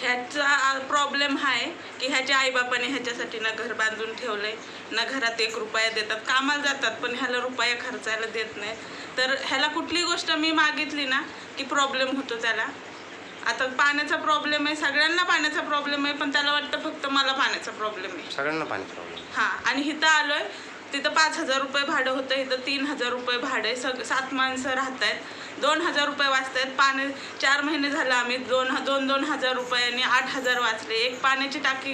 ह्याचा प्रॉब्लेम आहे की ह्याच्या आईबापाने ह्याच्यासाठी ना घर बांधून ठेवलंय. ना घरात एक रुपया देतात. कामाला जातात पण ह्याला रुपया खर्चायला देत नाही तर ह्याला कुठली गोष्ट मी मागितली ना की प्रॉब्लेम होतो त्याला. आता पाण्याचा प्रॉब्लेम आहे सगळ्यांना पाण्याचा प्रॉब्लेम आहे पण त्याला वाटतं फक्त मला पाण्याचा प्रॉब्लेम आहे. सगळ्यांना पाणी प्रॉब्लेम हां आणि इथं आलोय तिथं पाच हजार रुपये भाडं होतं इथं तीन हजार रुपये भाडं आहे. सग सात माणसं राहत आहेत दोन हजार रुपये वाचत आहेत पाणी चार महिने झालं आम्ही. दोन दोन दोन हजार रुपयांनी आठ हजार वाचले. एक पाण्याची टाकी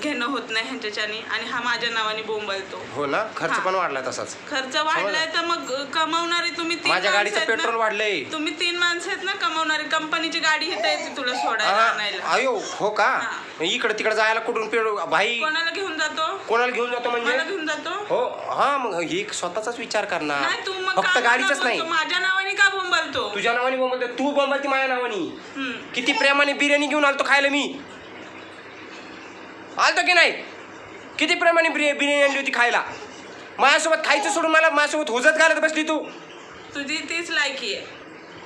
घेणं होत नाही ह्यांच्याच्यानी आणि हा माझ्या नावाने बोंबलतो. हो ना? खर्च. पण वाढलाय तसाच. खर्च वाढलाय तर मग कमावणारे तुम्ही तीन माझ्या माणसं गाडीचं आहेत ना? पेट्रोल वाढलंय. तुम्ही तीन माणसं आहेत ना कमवणारी? कंपनीची गाडी इथं येते तुला सोडायला आणायला. अयो हो का. इकडे तिकडे जायला कुठून पेड भाई? कोणाला घेऊन जातो? कोणाला घेऊन जातो मला म्हणजे घेऊन जातो? हो. हा मग ही एक स्वतःचाच विचार करणार. नाही तू मग फक्त का गाडीच बोलतो? नाही. माझ्या नावाने का बोंबलतो. तुझ्या नावाने बोलतो तू बोलती माझ्या नावाने. हम्म. किती प्रेमाने बिर्याणी घेऊन आलतो खायला मी. आलतो की नाही? किती प्रेमाने बिर्या- बिर्याणी आणली होती खायला? माझ्यासोबत खायचं सोडून मला माझ्यासोबत हुजत घालत बसली तू. तुझी तीच लायकी आहे.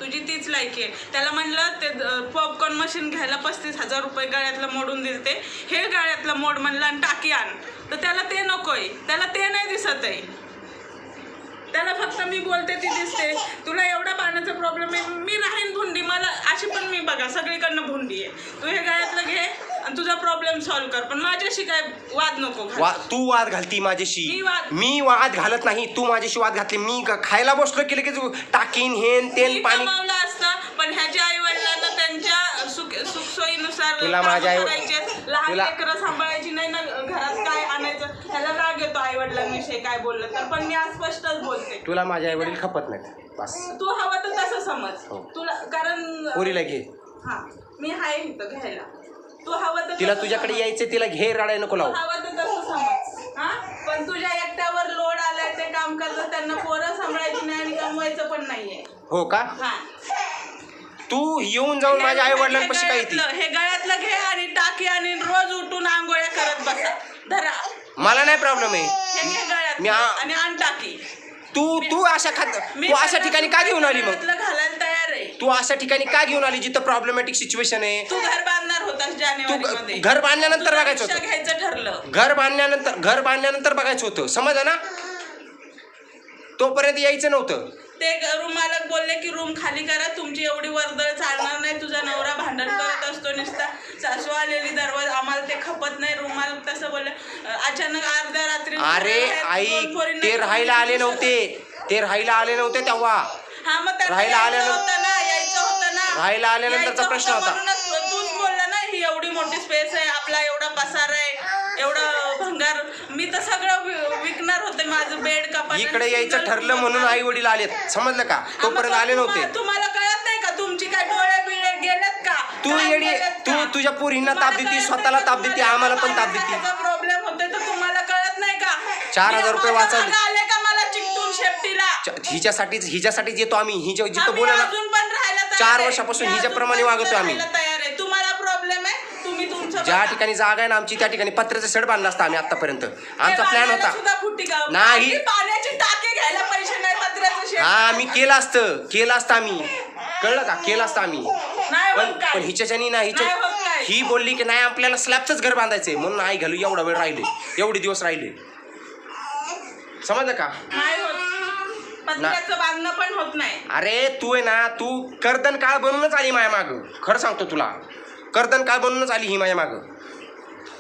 तुझी तीच लायकी आहे. त्याला म्हणलं ते पॉपकॉर्न मशीन घ्यायला पस्तीस हजार रुपये गळ्यातलं मोडून दिलते. हे गळ्यातलं मोड म्हणलं आणि टाकी आण. तर त्याला ते नकोय. त्याला ते नाही दिसत आहे त्याला फक्त मी बोलते ती दिसते. तुला एवढा पाण्याचा प्रॉब्लेम आहे मी राहीन भुंडी मला अशी पण मी बघा सगळीकडनं भुंडी आहे. तू हे गळ्यातलं घे आणि तुझा प्रॉब्लेम सॉल्व्ह कर. पण माझ्याशी काय वाद नको घालू. वा तू वाद घालती माझ्याशी. मी वाद- मी वाद घालत नाही तू माझ्याशी वाद घातली. मी क- खायला बसलो की लगेच टाकीन हेन मी तेन पाणी कमावलं असतं पण ह्याच्या आई वडिलांना त्यांच्या सुख सुखसोयीनुसार तुला कामं माझ्या आई- करायचे. लहान तुला- लेकरं सांभाळायची नाही ना घरात काय आणायचं ह्याला राग येतो वडिलांविषयी काय बोललं तर पण मी आज स्पष्टच बोलते. तुला माझे आई वडील खपत नाहीत. बस. तू हवं तर तसं समज. हो. तुला कारण पोरीला घे. हा मी आहे इथं घ्यायला. तू हवं तर तिला तसं तुझ्याकडे समज. यायचं तिला घे राडाय नको तू लावू हवं तर तसं समज. हा? पण तुझ्या एकट्यावर लोड आलाय ते काम करतं त्यांना पोरं सांभाळायची नाही आणि कमवायचं पण नाहीये. हो का? हा. तू येऊन जाऊन माझ्या आई वडिलांपाशी काय येते? हे गळ्यातलं घे आणि टाकी आणि रोज उठून आंघोळ्या करत बसा. धरा. मला नाही प्रॉब्लेम आहे. मी आ- आणि आण टाकी. तू तू अशा खात तू अशा ठिकाणी का घेऊन आली मग? घालायला तयार आहे. तू अशा ठिकाणी का घेऊन आली जिथं प्रॉब्लेमॅटिक सिच्युएशन आहे? तू घर बांधणार होतास तू जानेवारी मध्ये घर बांधल्यानंतर बघायचं होतं. घ्यायचं ठरलं. घर बांधल्यानंतर घर बांधल्यानंतर बघायचं होतं. समजा ना? तोपर्यंत यायचं नव्हतं. ते रूम मालक बोलले की रूम खाली करा. तुमची एवढी वर्दळ चालणार नाही. तुझा नवरा भांडण करत असतो नुसता सासू आलेली दरवाजा आम्हाला ते खपत नाही रूम मालक तसं बोलले. अचानक अर्ध्या रात्री अरे आई ते राहायला आले नव्हते. ते राहायला आले नव्हते तेव्हा. हा मग त्यांना राहायला यायचं आल्यानं- होतं ना यायचं होतं ना. राहायला आल्यानंतरचा यायचं प्रश्न होता. म्हणूनच तूच बोलला ना ही एवढी मोठी स्पेस आहे आपला एवढा पसार आहे एवढं भंगार. मी तर सगळं वि- विकणार होते माझं बेड कपाट इकडे यायचं ठरलं म्हणून आई वडील आलेत. समजलं का? तोपर्यंत आले नव्हते. तुम्हाला कळत नाही का तुमची काय डोळे बिळे गेलेत का तू काय येडी गेलेत तू का? तुझ्या पोरींना ताप देती स्वतःला ताप देती आम्हाला पण ताप देती प्रॉब्लेम होते तर तुम्हाला कळत नाही का चार हजार रुपये माझ्या वाचवले. मागं आले का मला चिकटून शेपटीला च- हिच्यासाठीच हिच्यासाठीच येतो आम्ही हिच्या जिथं बोला ना अजून पण राहायला तयार चार. वर्षापासून हिच्याप्रमाणे वागतोय आम्ही. राहायला तयार आहे तुम्हाला प्रॉब्लेम आहे तुम्ही तुमचं ज्या. ठिकाणी जागा आहे ना आमची त्या ठिकाणी पत्र्याचा शेड बांधला असता आम्ही आतापर्यंत आमचा प्लॅन होता? नाही. आम्ही पाण्याची टाके घ्यायला पैसे नाही पत्र्याचं शेड हा आम्ही केलं असतं केलं असतं आम्ही कळलं का केलं असतं आम्ही पण. पण हिच्याच्यानी ना हिच्या. ही बोलली की नाही आपल्याला स्लॅबचंच घर बांधायचंय. म्हणून आई घालू एवढा वेळ राहिले. एवढे दिवस राहिले. समजलं का? नाही होत. पत्र्याचं बांधणं पण होत नाही. अरे तू आहे ना तू कर्दन काळ बनूनच आली माझ्या मागं खरं सांगतो तुला. कर्दन काळ बनूनच आली ही माझ्या मागं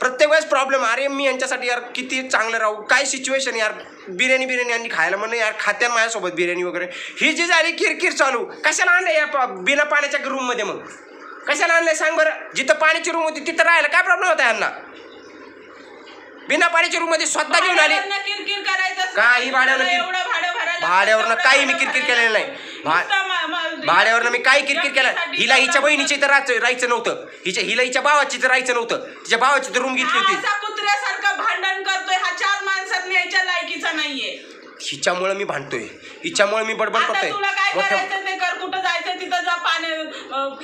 प्रत्येक वेळेस प्रॉब्लेम अरे मी यांच्यासाठी यार किती चांगलं राहू. काय सिच्युएशन यार? बिर्याणी बिर्याणी आणि खायला म्हणणं यार खात्यान माझ्यासोबत बिर्याणी वगैरे. ही जी झाली किरकिर चालू. कशाला आणलंय या बिना पाण्याच्या रूममध्ये मग? कशाला आणलंय सांग बरं? जिथं पाण्याची रूम होती तिथं राहायला काय प्रॉब्लेम होता यांना? बिना पाण्याच्या रूममध्ये स्वतः घेऊन आली. भाड्यावरनं किरकिर करायचं काही भाड्यावरनं किर- एवढं भाडं भरायला भाड्यावरनं काही मी किरकिर केलेलं नाही. भरायला भा- नुसतं मा- मा- भाड्यावरनं मी काही किरकिर केलं हिला हिच्या बहिणीच्या इथं राहायचं राहायचं नव्हतं. हिच्या हिला हिच्या भावाची तर राहायचं नव्हतं. तिच्या भावाची तर रूम घेतली हा होती असा कुत्र्यासारखं भांडण करतोय. हा चार माणसात न्यायच्या लायकीचा नाहीये. हिच्यामुळे मी भांडतोय. हिच्यामुळे मी बडबड आता करतोय. तुला काय मोठ्या- करायचं? तिथं जा पाणी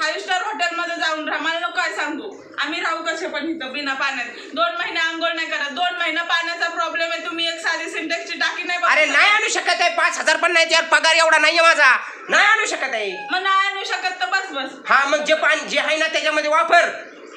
फाईव्ह स्टार हॉटेल मध्ये जाऊन राहा. मला काय सांगू. आम्ही राहू कसे पण इथं बिना पाण्यात. दोन महिने आंघोळ नाही करत. दोन महिने पाण्याचा प्रॉब्लेम आहे. तुम्ही एक साधी सिंटेक्सची टाकी नाही अरे नाही. आणू शकत आहे. पाच हजार पण नाही यार. पगार एवढा नाहीये माझा. नाही आणू शकत आहे. मग नाही आणू शकत तर बस बस. हा मग जे पाणी जे आहे ना त्याच्यामध्ये वापर.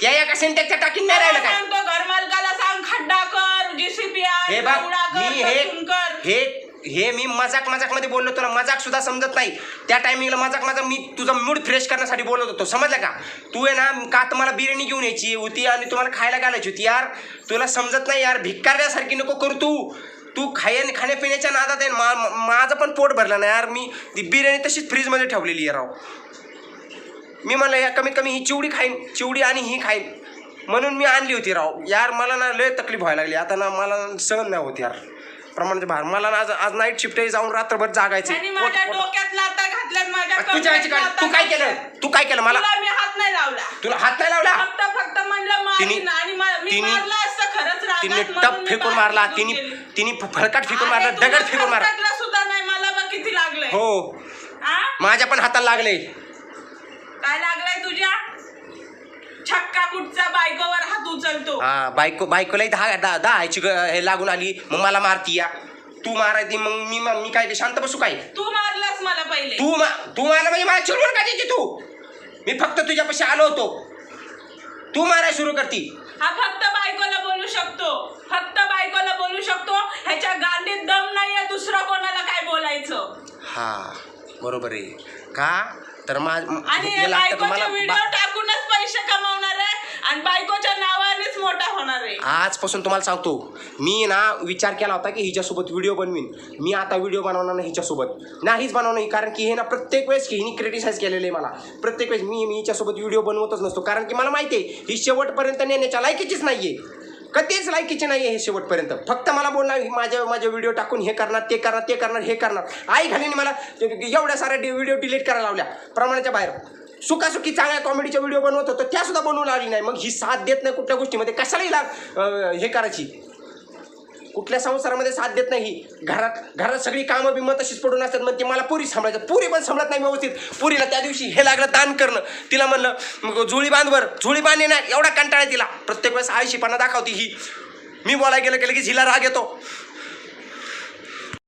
त्या एका सिंटेक्सच्या टाकीन नाही राहिलं काय? सांगतो घर मालकाला सांग खड्डा कर आण हे बघ कर, मी हे कर. हे हे मी मजाक मजाकमध्ये बोललो तुला मजाक सुद्धा समजत नाही. त्या टायमिंगला मजाक मजाक मी तुझा मूड फ्रेश करण्यासाठी बोलत होतो. समजलं का? तू आहे ना का तुम्हाला मला बिर्याणी घेऊन यायची होती आणि तुम्हाला खायला घालायची होती यार. तुला समजत नाही यार भिक्कारल्यासारखी नको करू तू. तू खाय खाण्यापिण्याच्या नादात आहे मा माझं पण पोट भरलं ना यार. मी ती बिर्याणी तशीच फ्रीजमध्ये ठेवलेली आहे राव. मी म्हणलं या कमीत कमी ही चिवडी खाईन. चिवडी आणि ही खाईन. म्हणून मी आणली होती राव. यार मला ना लय तकलीफ व्हायला लागली. आता ना मला सहन नाही होत यार. प्रमाणाच्या बाहेर. मला ना आज आज नाईट शिफ्ट जाऊन रात्रभर जागायचं त्यांनी माझ्या डोक्यात लाता घातल्यात माझ्या तुझ्या याची काय कमरेत तू काय केलं. तू काय केलं? मला तुला मी हात नाही लावला. तुला हात नाही लावला? फक्त फक्त म्हणलं मारीन तिने- आणि मा- मी तिने- मारलं असतं खरंच रागात तिने म्हणून टप मी फेकून बाहेर मारला. निघून तिने गेली. तिने फळकाट फेकून मारला. अरे, तुला दगड फेकून मारला. खरकटलं सुद्धा नाही. मला बघ किती लागलंय. हो. हा? माझ्या पण हाताला लागले काय लागलंय तुझ्या छक्का कुठचा हा बायको बायकोलाही दहा दहा दहाची ग- हे लागून आली मग मला मारती या. तू मारायची मग मी मी काय ते शांत बसू काय? तू मारलास मला पहिले. तू मा तू मला म्हणजे मला चिडवून का द्यायची तू? मी फक्त तुझ्यापाशी आलो होतो. तू माराय सुरू करती. हा फक्त बायकोला बोलू शकतो. फक्त बायकोला बोलू शकतो. ह्याच्या गांडीत दम नाहीये दुसरं कोणाला काय बोलायचं? हा बरोबर आहे. का? तर मा आणि हे लागतं बायकोचे तुम्हाला व्हिडिओ बा- टाकूनच पैसे कमावणार आहे? आणि बायकोच्या नावानेच मोठा होणार आहे. आजपासून तुम्हाला सांगतो मी ना विचार केला होता की हिच्यासोबत व्हिडिओ बनवीन. मी आता व्हिडिओ बनवणार नाही हिच्यासोबत. नाहीच बनवणार नाही कारण की हे ना प्रत्येक वेळेस की हिने क्रिटिसाइज केलेलं आहे मला. प्रत्येक वेळेस मी मी हिच्यासोबत व्हिडिओ बनवतच नसतो कारण की मला माहिती आहे ही शेवटपर्यंत नेण्याच्या लायकीचीच नाही आहे कधीच लायकीचे नाही आहे हे शेवटपर्यंत. फक्त मला बोलणार ही माझ्या माझे व्हिडिओ टाकून हे करणार ते करणार ते करणार हे करणार. आई घालीने मला एवढ्या साऱ्या व्हिडिओ डिलीट करायला लावल्या. प्रमाणाच्या बाहेर. सुखासुखी चांगल्या कॉमेडीच्या व्हिडिओ बनवत होतो त्या सुद्धा बनवून आली नाही. मग ही साथ देत नाही कुठल्या गोष्टीमध्ये. कशालाही लाग हे करायची. कुठल्या संसारामध्ये साथ देत नाही ही. घरात घरात सगळी कामं बिमं तशीच पडून असतात मग ती मला पुरी सांभाळायचं. पुरी पण सांभाळत नाही व्यवस्थित. पुरीला त्या दिवशी हे लागलं दान करणं. तिला म्हणलं मग जुळी बांधवर जुळी बांधणे ना एवढा कंटाळा तिला. प्रत्येक वेळेस आळशीपणा दाखवते ही. मी बोलायला गेलं केलं की हिला राग येतो.